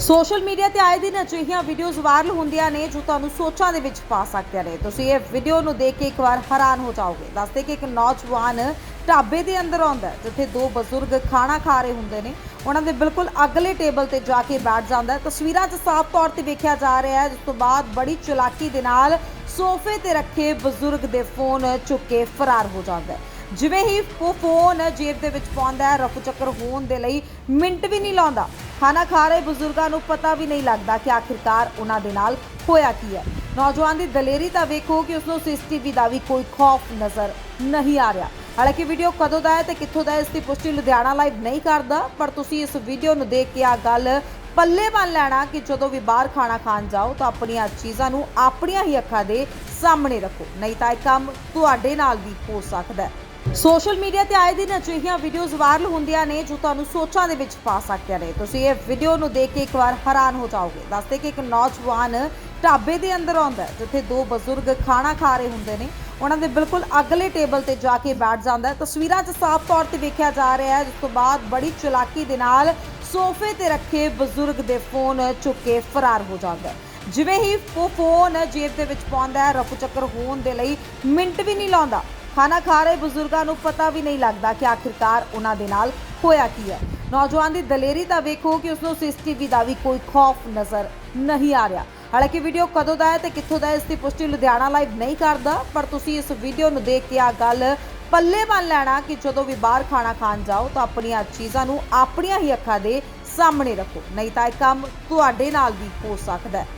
Social media ਤੇ ਆਏ ਦਿਨ ਅਜਿਹੀਆਂ ਵੀਡੀਓਜ਼ ਵਾਇਰਲ ਹੁੰਦੀਆਂ ਨੇ ਜੋ ਤੁਹਾਨੂੰ ਸੋਚਾਂ ਦੇ ਵਿੱਚ ਪਾ ਸਕਦੀਆਂ ਨੇ। ਤੁਸੀਂ ਇਹ ਵੀਡੀਓ ਨੂੰ ਦੇਖ ਕੇ ਇੱਕ ਵਾਰ ਹੈਰਾਨ ਹੋ ਜਾਓਗੇ। ਦੱਸਦੇ ਕਿ ਇੱਕ ਨੌਜਵਾਨ ਢਾਬੇ ਦੇ ਅੰਦਰ ਆਉਂਦਾ ਜਿੱਥੇ ਦੋ ਬਜ਼ੁਰਗ ਖਾਣਾ ਖਾ ਰਹੇ ਹੁੰਦੇ ਨੇ। ਉਹਨਾਂ ਦੇ ਬਿਲਕੁਲ ਅਗਲੇ ਟੇਬਲ ਤੇ ਜਾ ਕੇ ਬੈਠ ਜਾਂਦਾ ਹੈ। ਤਸਵੀਰਾਂ 'ਚ ਸਾਫ਼ ਤੌਰ ਤੇ ਵੇਖਿਆ ਜਾ ਰਿਹਾ ਹੈ, ਜਿਸ ਤੋਂ ਬਾਅਦ ਬੜੀ ਚਲਾਕੀ ਦੇ ਨਾਲ ਸੋਫੇ ਤੇ ਰੱਖੇ ਬਜ਼ੁਰਗ ਦੇ ਫੋਨ ਚੁੱਕ ਕੇ ਫਰਾਰ ਹੋ ਜਾਂਦਾ ਹੈ। ਜਿਵੇਂ ਹੀ ਉਹ ਫੋਨ ਜੇਬ ਦੇ ਵਿੱਚ ਪਾਉਂਦਾ ਹੈ, ਰਫੂ ਚੱਕਰ ਹੋਣ ਦੇ ਲਈ ਮਿੰਟ ਵੀ ਨਹੀਂ ਲਾਉਂਦਾ। ਖਾਣਾ ਖਾ ਰਹੇ ਬਜ਼ੁਰਗਾਂ ਨੂੰ ਪਤਾ ਵੀ ਨਹੀਂ ਲੱਗਦਾ ਕਿ ਆਖਿਰਕਾਰ ਉਹਨਾਂ ਦੇ ਨਾਲ ਹੋਇਆ ਕੀ ਹੈ। ਨੌਜਵਾਨ ਦੀ ਦਲੇਰੀ ਤਾਂ ਵੇਖੋ ਕਿ ਉਸ ਨੂੰ ਸੀਸੀਟੀਵੀ ਦਾ ਵੀ ਕੋਈ ਖੌਫ ਨਜ਼ਰ ਨਹੀਂ ਆ ਰਿਹਾ। ਹਾਲਾਂਕਿ ਵੀਡੀਓ ਕਦੋਂ ਦਾ ਹੈ ਤੇ ਕਿੱਥੋਂ ਦਾ ਹੈ, ਇਸ ਦੀ ਪੁਸ਼ਟੀ ਲੁਧਿਆਣਾ ਲਾਈਵ ਨਹੀਂ ਕਰਦਾ, ਪਰ ਤੁਸੀਂ ਇਸ ਵੀਡੀਓ ਨੂੰ ਦੇਖ ਕੇ ਆ ਗੱਲ ਪੱਲੇ ਬੰਨ ਲੈਣਾ ਕਿ ਜਦੋਂ ਵੀ ਬਾਹਰ ਖਾਣਾ ਖਾਣ ਜਾਓ ਤਾਂ ਆਪਣੀਆਂ ਚੀਜ਼ਾਂ ਨੂੰ ਆਪਣੀਆਂ ਹੀ ਅੱਖਾਂ ਦੇ ਸਾਹਮਣੇ ਰੱਖੋ। ਨਹੀਂ ਤਾਂ ਇਹ ਕੰਮ ਤੁਹਾਡੇ ਨਾਲ ਵੀ ਹੋ ਸਕਦਾ ਹੈ। ਸੋਸ਼ਲ ਮੀਡੀਆ ਤੇ ਆਏ ਦਿਨ ਅਜਿਹੀਆਂ ਵੀਡੀਓਜ਼ ਵਾਇਰਲ ਹੁੰਦੀਆਂ ਨੇ ਜੋ ਤੁਹਾਨੂੰ ਸੋਚਾਂ ਦੇ ਵਿੱਚ ਪਾ ਸਕਦੀਆਂ ਨੇ। ਤੁਸੀਂ ਇਹ ਵੀਡੀਓ ਨੂੰ ਦੇਖ ਕੇ ਇੱਕ ਵਾਰ ਹੈਰਾਨ ਹੋ ਜਾਓਗੇ। ਦੱਸਦੇ ਕਿ ਇੱਕ ਨੌਜਵਾਨ ਢਾਬੇ ਦੇ ਅੰਦਰ ਆਉਂਦਾ ਹੈ, ਜਿੱਥੇ ਦੋ ਬਜ਼ੁਰਗ ਖਾਣਾ ਖਾ ਰਹੇ ਹੁੰਦੇ ਨੇ। ਉਹਨਾਂ ਦੇ ਬਿਲਕੁਲ ਅਗਲੇ ਟੇਬਲ ਤੇ ਜਾ ਕੇ ਬੈਠ ਜਾਂਦਾ ਹੈ। ਤਸਵੀਰਾਂ 'ਚ ਸਾਫ਼ ਤੌਰ ਤੇ ਵੇਖਿਆ ਜਾ ਰਿਹਾ ਹੈ ਜਿਸ ਤੋਂ ਬਾਅਦ ਬੜੀ ਚਲਾਕੀ ਦੇ ਨਾਲ ਸੋਫੇ ਤੇ ਰੱਖੇ ਬਜ਼ੁਰਗ ਦੇ ਫੋਨ ਚੁੱਕ ਕੇ ਫਰਾਰ ਹੋ ਜਾਂਦਾ ਹੈ। ਜਿਵੇਂ ਹੀ ਉਹ ਫੋਨ ਜੇਬ ਦੇ ਵਿੱਚ ਪਾਉਂਦਾ ਹੈ ਰਫੂ ਚੱਕਰ ਹੋਣ ਦੇ ਲਈ ਮਿੰਟ ਵੀ ਨਹੀਂ ਲਾਉਂਦਾ। ਖਾਣਾ ਖਾ ਰਹੇ ਬਜ਼ੁਰਗਾਂ ਨੂੰ ਪਤਾ ਵੀ ਨਹੀਂ ਲੱਗਦਾ ਕਿ ਆਖਿਰਕਾਰ ਉਹਨਾਂ ਦੇ ਨਾਲ ਹੋਇਆ ਕੀ ਹੈ। ਨੌਜਵਾਨ ਦੀ ਦਲੇਰੀ ਤਾਂ ਵੇਖੋ ਕਿ ਉਸ ਨੂੰ ਸੀਸੀਟੀਵੀ ਦਾ ਵੀ ਕੋਈ ਖੌਫ ਨਜ਼ਰ ਨਹੀਂ ਆ ਰਿਹਾ। ਹਾਲਾਂਕਿ ਵੀਡੀਓ ਕਦੋਂ ਦਾ ਹੈ ਤੇ ਕਿੱਥੋਂ ਦਾ ਹੈ, ਇਸ ਦੀ ਪੁਸ਼ਟੀ ਲੁਧਿਆਣਾ ਲਾਈਵ ਨਹੀਂ ਕਰਦਾ, ਪਰ ਤੁਸੀਂ ਇਸ ਵੀਡੀਓ ਨੂੰ ਦੇਖ ਕੇ ਆ ਗੱਲ ਪੱਲੇ ਬੰਨ ਲੈਣਾ ਕਿ ਜਦੋਂ ਵੀ ਬਾਹਰ ਖਾਣਾ ਖਾਣ ਜਾਓ ਤਾਂ ਆਪਣੀਆਂ ਚੀਜ਼ਾਂ ਨੂੰ ਆਪਣੀਆਂ ਹੀ ਅੱਖਾਂ ਦੇ ਸਾਹਮਣੇ ਰੱਖੋ। ਨਹੀਂ ਤਾਂ ਇਹ ਕੰਮ ਤੁਹਾਡੇ ਨਾਲ ਵੀ ਹੋ ਸਕਦਾ ਹੈ।